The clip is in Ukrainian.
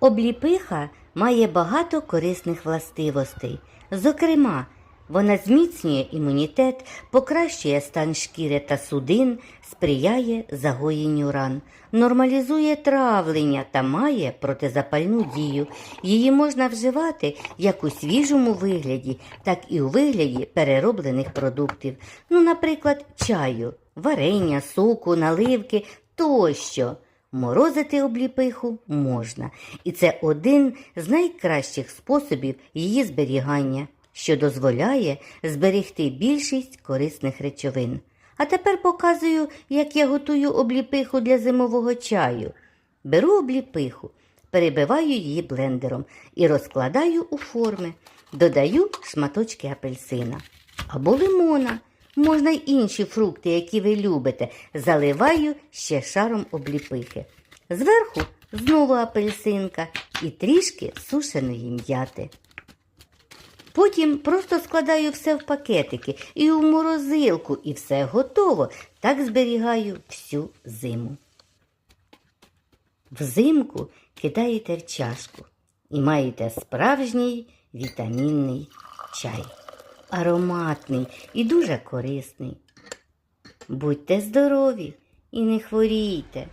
Обліпиха має багато корисних властивостей. Зокрема, вона зміцнює імунітет, покращує стан шкіри та судин, сприяє загоєнню ран, нормалізує травлення та має протизапальну дію. Її можна вживати як у свіжому вигляді, так і у вигляді перероблених продуктів. Ну, наприклад, чаю, варення, соку, наливки тощо. Морозити обліпиху можна, і це один з найкращих способів її зберігання, що дозволяє зберегти більшість корисних речовин. А тепер показую, як я готую обліпиху для зимового чаю. Беру обліпиху, перебиваю її блендером і розкладаю у форми. Додаю шматочки апельсина або лимона. Можна й інші фрукти, які ви любите, заливаю ще шаром обліпихи. Зверху знову апельсинка і трішки сушеної м'яти. Потім просто складаю все в пакетики і у морозилку, і все готово. Так зберігаю всю зиму. Взимку кидаєте в чашку і маєте справжній вітамінний чай. Ароматний і дуже корисний. Будьте здорові і не хворійте.